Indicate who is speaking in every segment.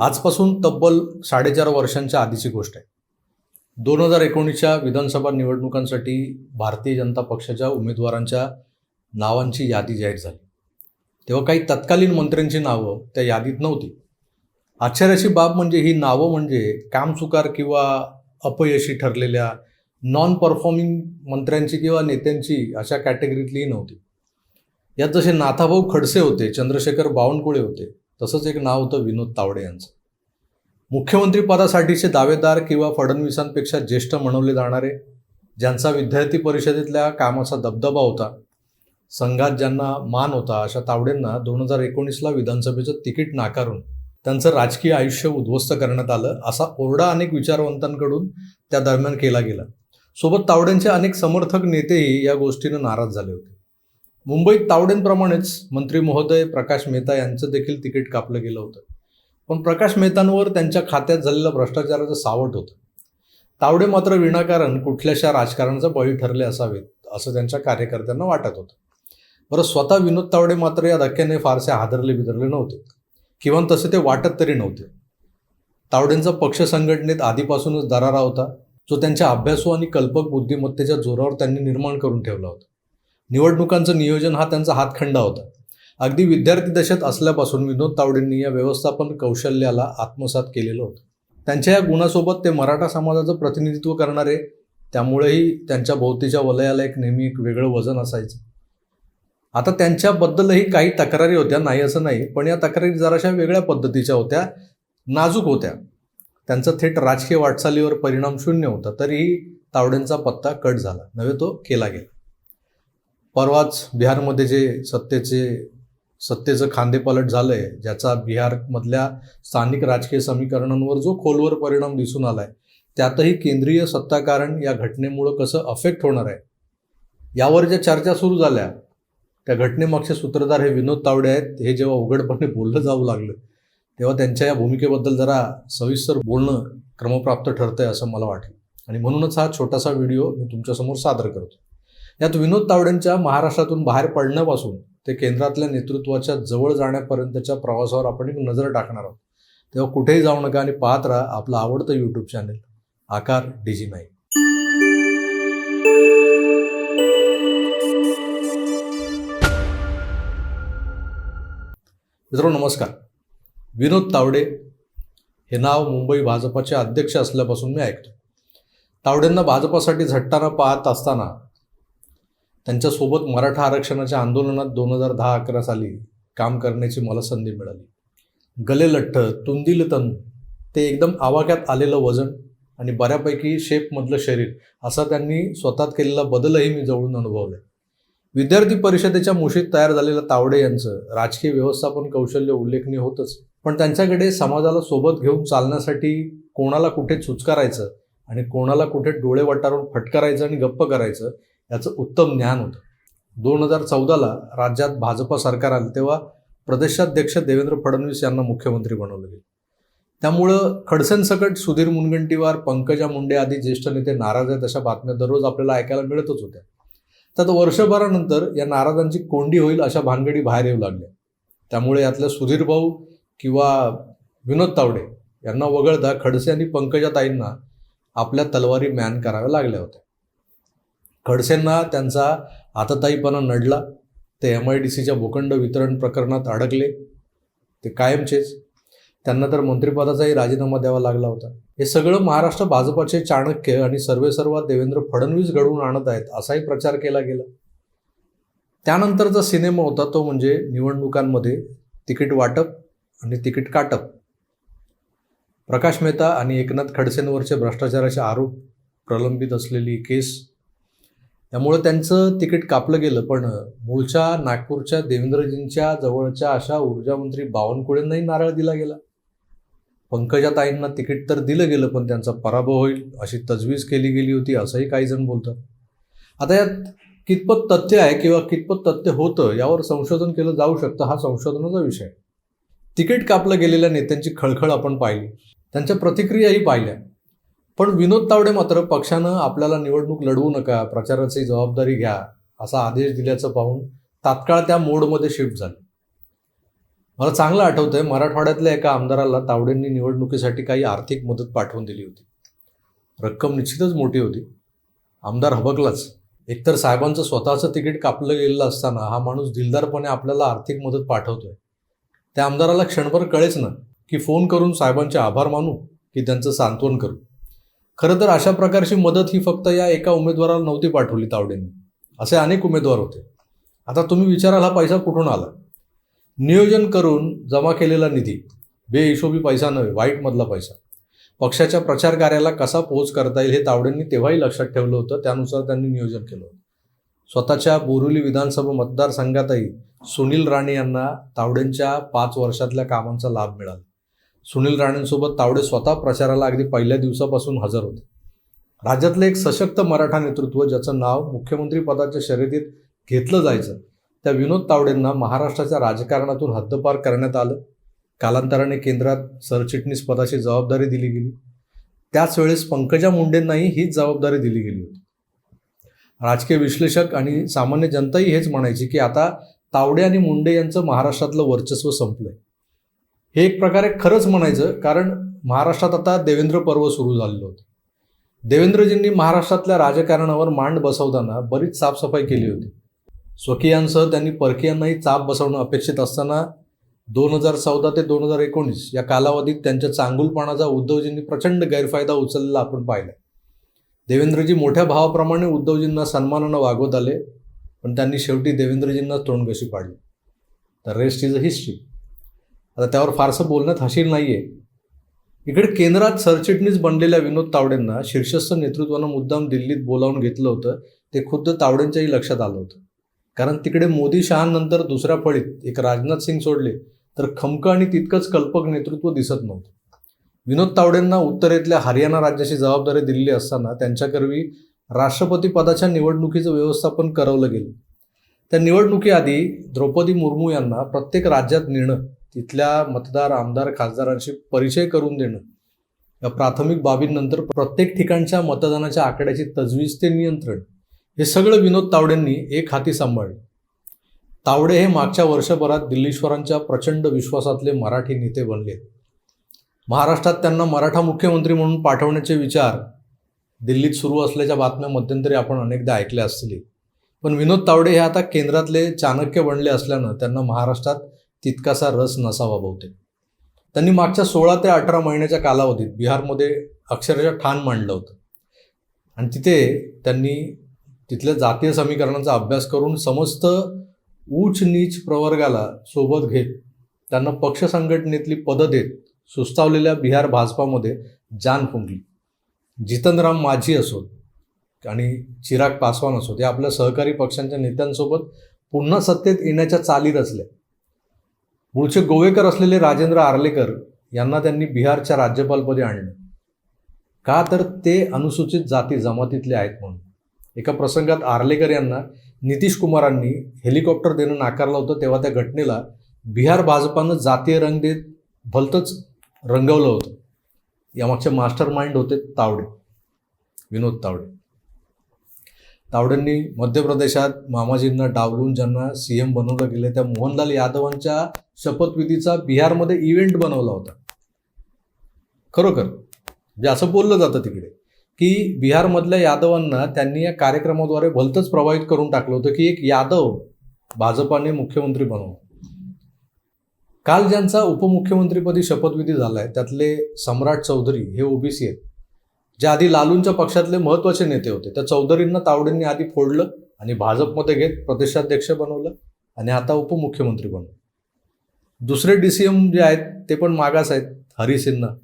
Speaker 1: आजपासून तब्बल साडेचार वर्षांच्या आधीची गोष्ट आहे. दोन हजार एकोणीसच्या विधानसभा निवडणुकांसाठी भारतीय जनता पक्षाच्या उमेदवारांच्या नावांची यादी जाहीर झाली. तेव्हा काही तत्कालीन मंत्र्यांची नावं त्या यादीत नव्हती. आश्चर्याची बाब म्हणजे ही नावं म्हणजे कामचुकार किंवा अपयशी ठरलेल्या नॉन परफॉर्मिंग मंत्र्यांची किंवा नेत्यांची अशा कॅटेगरीतलीही नव्हती. यात जसे नाथाभाऊ खडसे होते चंद्रशेखर बावनकुळे होते तसंच एक नाव होतं विनोद तावडे यांचं. मुख्यमंत्रीपदासाठीचे दावेदार किंवा फडणवीसांपेक्षा ज्येष्ठ म्हणवले जाणारे ज्यांचा विद्यार्थी परिषदेतल्या कामाचा दबदबा होता संघात ज्यांना मान होता अशा तावडेंना दोन हजार एकोणीसला विधानसभेचं तिकीट नाकारून त्यांचं राजकीय आयुष्य उद्ध्वस्त करण्यात आलं असा ओरडा अनेक विचारवंतांकडून त्या दरम्यान केला गेला. सोबत तावडेंचे अनेक समर्थक नेतेही या गोष्टीनं नाराज झाले होते. मुंबईत तावडेंप्रमाणेच मंत्री महोदय प्रकाश मेहता यांचं देखील तिकीट कापलं गेलं होतं. पण प्रकाश मेहतांवर त्यांच्या खात्यात झालेलं भ्रष्टाचाराचं सावट होतं. तावडे मात्र विनाकारण कुठल्याशा राजकारणाचा बळी ठरले असावेत असं त्यांच्या कार्यकर्त्यांना वाटत होतं. बरं स्वतः विनोद तावडे मात्र या धक्क्याने फारसे हादरले बिदरले नव्हते. किंवा तसे ते वाटत तरी नव्हते. तावडेंचा पक्ष संघटनेत आधीपासूनच दरारा होता जो त्यांच्या अभ्यासू आणि कल्पक बुद्धिमत्तेच्या जोरावर त्यांनी निर्माण करून ठेवला होता. निवडणुकांचं नियोजन हा त्यांचा हातखंडा होता. अगदी विद्यार्थी दशेत असल्यापासून विनोद तावडेंनी या व्यवस्थापन कौशल्याला आत्मसात केलेलं होतं. त्यांच्या या गुणासोबत ते मराठा समाजाचं प्रतिनिधित्व करणारे त्यामुळेही त्यांच्या भोवतीच्या वलयाला एक नेहमी एक वेगळं वजन असायचं. आता त्यांच्याबद्दलही काही तक्रारी होत्या नाही असं नाही पण या तक्रारी जराशा वेगळ्या पद्धतीच्या होत्या नाजूक होत्या. त्यांचा थेट राजकीय वाटचालीवर परिणाम शून्य होता तरीही तावडेंचा पत्ता कट झाला नव्हे तो केला गेला. परवाच बिहारमध्ये जे सत्तेचे सत्तेचं खांदेपालट झालंय ज्याचा बिहारमधल्या स्थानिक राजकीय समीकरणांवर जो खोलवर परिणाम दिसून आला आहे त्यातही केंद्रीय सत्ताकारण या घटनेमुळं कसं अफेक्ट होणार आहे? यावर ज्या चर्चा सुरू झाल्या त्या घटनेमागचे सूत्रधार हे विनोद तावडे आहेत हे जेव्हा उघडपणे बोललं जाऊ लागलं तेव्हा त्यांच्या या भूमिकेबद्दल जरा सविस्तर बोलणं क्रमप्राप्त ठरतंय असं मला वाटलं. आणि म्हणूनच हा छोटासा व्हिडिओ मी तुमच्यासमोर सादर करतो. यात विनोद तावडेंच्या महाराष्ट्रातून बाहेर पडण्यापासून ते केंद्रातल्या नेतृत्वाच्या जवळ जाण्यापर्यंतच्या प्रवासावर आपण एक नजर टाकणार आहोत. तेव्हा कुठेही जाऊ नका आणि पाहत राहा आपलं आवडतं YouTube channel Aakar DG Naik मित्रांनो नमस्कार. विनोद तावडे हे नाव मुंबई भाजपाचे अध्यक्ष असल्यापासून मी ऐकतो. तावडेंना भाजपासाठी झटताना पाहत असताना त्यांच्यासोबत मराठा आरक्षणाच्या आंदोलनात दोन हजार दहा अकरा साली काम करण्याची मला संधी मिळाली. गले लठ्ठ तुंदिल तन ते एकदम आवाक्यात आलेलं वजन आणि बऱ्यापैकी शेपमधलं शरीर असा त्यांनी स्वतःत केलेला बदलही मी जवळून अनुभवला. विद्यार्थी परिषदेच्या मुशीत तयार झालेलं तावडे यांचं राजकीय व्यवस्थापन कौशल्य उल्लेखनीय होतंच. पण त्यांच्याकडे समाजाला सोबत घेऊन चालण्यासाठी कोणाला कुठे चुचकारायचं आणि कोणाला कुठे डोळे वटारून फटकारायचं आणि गप्प करायचं याचं उत्तम ज्ञान होतं. दोन हजार चौदाला राज्यात भाजपा सरकार आलं तेव्हा प्रदेशाध्यक्ष देवेंद्र फडणवीस यांना मुख्यमंत्री बनवलं गेलं. त्यामुळं खडसेंसकट सुधीर मुनगंटीवार पंकजा मुंडे आदी ज्येष्ठ नेते नाराज आहेत अशा बातम्या दररोज आपल्याला ऐकायला मिळतच होत्या. तर वर्षभरानंतर या नाराजांची कोंडी होईल अशा भानगडी बाहेर येऊ लागल्या. त्यामुळे यातल्या सुधीर भाऊ किंवा विनोद तावडे यांना वगळता खडसे आणि पंकजाताईंना आपल्या तलवारी मॅन कराव्या लागल्या होत्या. खडसेंना त्यांचा आतताईपणा नडला ते एम आय डी सीच्या भूखंड वितरण प्रकरणात अडकले ते कायमचेच. त्यांना तर मंत्रिपदाचाही राजीनामा द्यावा लागला होता. हे सगळं महाराष्ट्र भाजपाचे चाणक्य आणि सर्वेसर्वा देवेंद्र फडणवीस घडवून आणत आहेत असाही प्रचार केला गेला. त्यानंतरचा सिनेमा होता तो म्हणजे निवडणुकांमध्ये तिकीट वाटप आणि तिकीट काटप. प्रकाश मेहता आणि एकनाथ खडसेंवरचे भ्रष्टाचाराचे आरोप प्रलंबित असलेली केस त्यामुळं त्यांचं तिकीट कापलं गेलं पण मूळच्या नागपूरच्या देवेंद्रजींच्या जवळच्या अशा ऊर्जामंत्री बावनकुळेंनाही नारळ दिला गेला. पंकजाताईंना तिकीट तर दिलं गेलं पण त्यांचा पराभव होईल अशी तजवीज केली गेली होती असंही काही जण बोलतात. आता यात कितपत तथ्य आहे किंवा कितपत तथ्य होतं यावर संशोधन केलं जाऊ शकतं हा संशोधनाचा विषय तिकीट कापलं गेलेल्या नेत्यांची खळखळ आपण पाहिली. त्यांच्या प्रतिक्रियाही पाहिल्या. पण विनोद तावडे मात्र पक्षानं आपल्याला निवडणूक लढवू नका प्रचाराची जबाबदारी घ्या असा आदेश दिल्याचं पाहून तात्काळ त्या मोडमध्ये शिफ्ट झाले. मला चांगलं आठवतं आहे मराठवाड्यातल्या एका आमदाराला तावडेंनी निवडणुकीसाठी काही आर्थिक मदत पाठवून दिली होती. रक्कम निश्चितच मोठी होती. आमदार हबकलाच. एकतर साहेबांचं स्वतःचं तिकीट कापलं गेलेलं असताना हा माणूस दिलदारपणे आपल्याला आर्थिक मदत पाठवतोय. त्या आमदाराला क्षणभर कळेच ना की फोन करून साहेबांचे आभार मानू की त्यांचं सांत्वन करू. खरं तर अशा प्रकारची मदत ही फक्त या एका उमेदवाराला नव्हती पाठवली तावडेंनी. असे अनेक उमेदवार होते. आता तुम्ही विचाराल हा पैसा कुठून आला? नियोजन करून जमा केलेला निधी बेहिशोबी पैसा नव्हे वाईटमधला पैसा. पक्षाच्या प्रचार कार्याला कसा पोच करता येईल हे तावडेंनी तेव्हाही लक्षात ठेवलं होतं त्यानुसार त्यांनी नियोजन केलं होतं. स्वतःच्या बोरुली विधानसभा मतदारसंघातही सुनील राणे यांना तावडेंच्या पाच वर्षातल्या कामांचा लाभ मिळाला. सुनील राणेंसोबत तावडे स्वतः प्रचाराला अगदी पहिल्या दिवसापासून हजर होते. राज्यातलं एक सशक्त मराठा नेतृत्व ज्याचं नाव मुख्यमंत्री पदाच्या शर्यतीत घेतलं जायचं त्या विनोद तावडेंना महाराष्ट्राच्या राजकारणातून हद्दपार करण्यात आलं. कालांतराने केंद्रात सरचिटणीस पदाची जबाबदारी दिली गेली. त्याच वेळेस पंकजा मुंडेंनाही हीच जबाबदारी दिली गेली होती. राजकीय विश्लेषक आणि सामान्य जनताही हेच म्हणायची की आता तावडे आणि मुंडे यांचं महाराष्ट्रातलं वर्चस्व संपलंय. हे एक प्रकारे खरंच म्हणायचं कारण महाराष्ट्रात आता देवेंद्र पर्व सुरू झालेलं होतं. देवेंद्रजींनी महाराष्ट्रातल्या राजकारणावर मांड बसवताना बरीच साफसफाई केली होती. स्वकीयांसह त्यांनी परकीयांनाही चाप बसवणं अपेक्षित असताना दोन हजार चौदा ते दोन हजार एकोणीस या कालावधीत त्यांच्या चांगुलपणाचा उद्धवजींनी प्रचंड गैरफायदा उचललेला आपण पाहिला देवेंद्रजी मोठ्या भावाप्रमाणे उद्धवजींना सन्मानानं वागवत आले पण त्यांनी शेवटी देवेंद्रजींना तोंडगशी पाडली. तर रेस्ट इज अ हिस्ट्री आता त्यावर फारसं बोलण्यात हशील नाही आहे इकडे केंद्रात सरचिटणीस बनलेल्या विनोद तावडेंना शीर्षस्थ नेतृत्वानं मुद्दाम दिल्लीत बोलावून घेतलं होतं ते खुद्द तावडेंच्याही लक्षात आलं होतं. कारण तिकडे मोदी शहानंतर दुसऱ्या फळीत एक राजनाथ सिंग सोडले तर खमकं आणि तितकंच कल्पक नेतृत्व दिसत नव्हतं. विनोद तावडेंना उत्तरेतल्या हरियाणा राज्याची जबाबदारी दिलेली असताना त्यांच्याकरवी राष्ट्रपती पदाच्या निवडणुकीचं व्यवस्थापन करवलं गेलं. त्या निवडणुकीआधी द्रौपदी मुर्मू यांना प्रत्येक राज्यात नेणं तिथल्या मतदार आमदार खासदारांशी परिचय करून देणं. या प्राथमिक बाबींनंतर प्रत्येक ठिकाणच्या मतदानाच्या आकड्याची तजवीज ते नियंत्रण हे सगळं विनोद तावडेंनी एक हाती सांभाळलं. तावडे हे मागच्या वर्षभरात दिल्लीश्वरांच्या प्रचंड विश्वासातले मराठी नेते बनले. महाराष्ट्रात त्यांना मराठा मुख्यमंत्री म्हणून पाठवण्याचे विचार दिल्लीत सुरू असल्याच्या बातम्या मध्यंतरी आपण अनेकदा ऐकल्या असतील. पण विनोद तावडे हे आता केंद्रातले चाणक्य बनले असल्यानं त्यांना महाराष्ट्रात तितकासा रस नसावा बहुतेक. त्यांनी मागच्या सोळा ते अठरा महिन्याच्या कालावधीत बिहारमध्ये अक्षरशः ठाण मांडलं होतं. आणि तिथे त्यांनी तिथल्या जातीय समीकरणांचा अभ्यास करून समस्त उच्च नीच प्रवर्गाला सोबत घेत त्यांना पक्ष संघटनेतली पदं देत सुस्तावलेल्या बिहार भाजपामध्ये जान फुंकली. जितनराम माझी असोत आणि चिराग पासवान असोत या आपल्या सहकारी पक्षांच्या नेत्यांसोबत पुन्हा सत्तेत येण्याच्या चाली रचल्या मूळचे गोवेकर असलेले राजेंद्र आर्लेकर यांना त्यांनी बिहारच्या राज्यपालपदी आणलं. का तर ते अनुसूचित जाती जमातीतले आहेत म्हणून. एका प्रसंगात आर्लेकर यांना नितीश कुमारांनी हेलिकॉप्टर देणं नाकारलं होतं तेव्हा त्या घटनेला बिहार भाजपानं जातीय रंग देत भलतंच रंगवलं होतं. यामागचे मास्टर माइंड होते तावडे विनोद तावडे. तावडेंनी मध्य प्रदेशात मामाजींना डावलून ज्यांना सी एम बनवलं गेलं त्या मोहनलाल यादवांच्या शपथविधीचा बिहारमध्ये इव्हेंट बनवला होता. खरोखर म्हणजे असं बोललं जातं तिकडे की बिहारमधल्या यादवांना त्यांनी या कार्यक्रमाद्वारे भलतंच प्रभावित करून टाकलं होतं की एक यादव भाजपाने मुख्यमंत्री बनवलं काल ज्यांचा उपमुख्यमंत्रीपदी शपथविधी झालाय त्यातले सम्राट चौधरी हे ओबीसी आहेत. जे आधी लालूंच्या पक्षातले महत्त्वाचे नेते होते त्या चौधरींना तावडेंनी आधी फोडलं आणि भाजपमध्ये घेत प्रदेशाध्यक्ष बनवलं आणि आता उपमुख्यमंत्री बनवलं. दुसरे डी सी एम जे आहेत ते पण मागास आहेत हरी सिन्हा.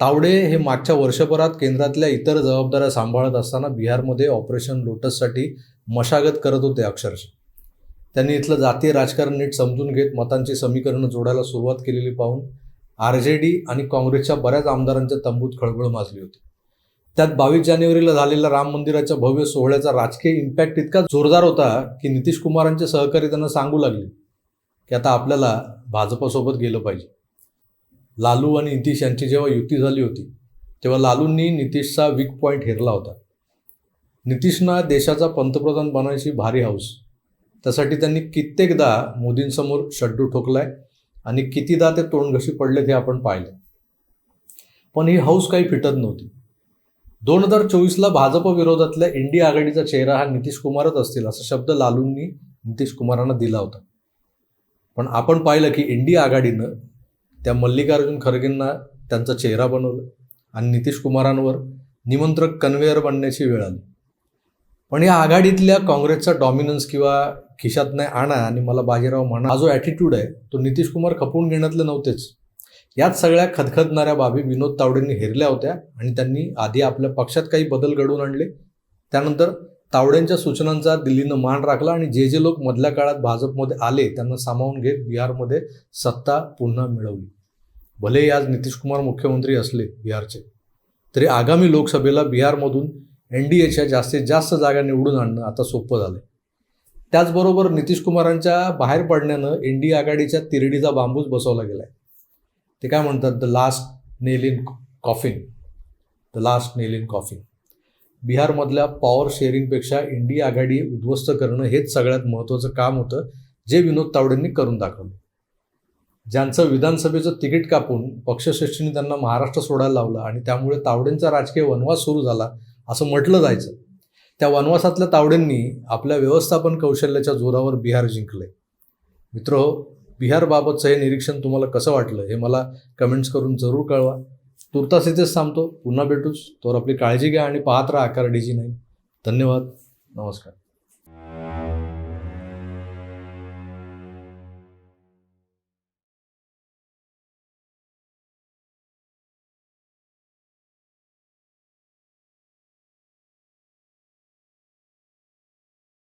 Speaker 1: तावडे हे मागच्या वर्षभरात केंद्रातल्या इतर जबाबदाऱ्या सांभाळत असताना बिहारमध्ये ऑपरेशन लोटससाठी मशागत करत होते अक्षरशः. त्यांनी इथलं जातीय राजकारण नीट समजून घेत मतांची समीकरणं जोडायला सुरुवात केलेली पाहून आर जे डी आणि काँग्रेसच्या बऱ्याच आमदारांच्या तंबूत खळबळ माजली होती. त्यात बावीस जानेवारीला झालेल्या राम मंदिराच्या भव्य सोहळ्याचा राजकीय इम्पॅक्ट इतका जोरदार होता की नितीश कुमारांचे सहकारी त्यांना सांगू लागले की आता आपल्याला भाजपसोबत गेलं पाहिजे. लालू आणि नितीश यांची जेव्हा युती झाली होती तेव्हा लालूंनी नितीशचा वीक पॉईंट हेरला होता. नितीशना देशाचा पंतप्रधान बनायची भारी हाऊस. त्यासाठी त्यांनी कित्येकदा मोदींसमोर शड्डू ठोकलाय आणि कितीदा ते तोंडघशी पडले ते आपण पाहिलं. पण ही हौस काही फिटत नव्हती. दोन हजार चोवीसला भाजप विरोधातल्या इंडिया आघाडीचा चेहरा हा नितीश कुमारच असतील असा शब्द लालूंनी नितीश कुमारांना दिला होता. पण आपण पाहिलं की इंडिया आघाडीनं त्या मल्लिकार्जुन खरगेंना त्यांचा चेहरा बनवलं आणि नितीश कुमारांवर निमंत्रक कन्व्हेअर बनण्याची वेळ आली. पण या आघाडीतल्या काँग्रेसचा डॉमिनन्स किंवा खिशात नाही आणा आणि मला बाजीराव म्हणा हा जो ॲटिट्यूड आहे तो नितीश कुमार खपवून घेण्यातले नव्हतेच. याच सगळ्या खदखदणाऱ्या बाबी विनोद तावडेंनी हेरल्या होत्या आणि त्यांनी आधी आपल्या पक्षात काही बदल घडवून आणले. त्यानंतर तावडेंच्या सूचनांचा दिल्लीनं मान राखला आणि जे जे लोक मधल्या काळात भाजपमध्ये आले त्यांना सामावून घेत बिहारमध्ये सत्ता पुन्हा मिळवली. भलेही आज नितीश कुमार मुख्यमंत्री असले बिहारचे तरी आगामी लोकसभेला बिहारमधून एन डी एच्या जास्तीत जास्त जागा निवडून आणणं आता सोपं झालं त्याचबरोबर नितीश कुमारांच्या बाहेर पडण्यानं एन डी आघाडीच्या तिरडीचा बांबूच बसवला गेला आहे ते काय म्हणतात? The last nail in coffin the last nail in coffin बिहारमधल्या पॉवर शेअरिंगपेक्षा इंडिया आघाडी उद्ध्वस्त करणं हेच सगळ्यात महत्त्वाचं काम होतं जे विनोद तावडेंनी करून दाखवलं. ज्यांचं विधानसभेचं तिकीट कापून पक्षश्रेष्ठींनी त्यांना महाराष्ट्र सोडायला लावलं आणि त्यामुळे तावडेंचा राजकीय वनवास सुरू झाला असं म्हटलं जायचं. त्या वनवासातल्या तावडेंनी आपल्या व्यवस्थापन कौशल्याच्या जोरावर बिहार जिंकले. मित्र बिहारबाबतचं हे निरीक्षण तुम्हाला कसं वाटलं हे मला कमेंट्स करून जरूर कळवा. तुर्तास इथेच थांबतो. पुन्हा भेटूच. तर आपली काळजी घ्या आणि पाहत राहा आकार डीजी नाही धन्यवाद. नमस्कार.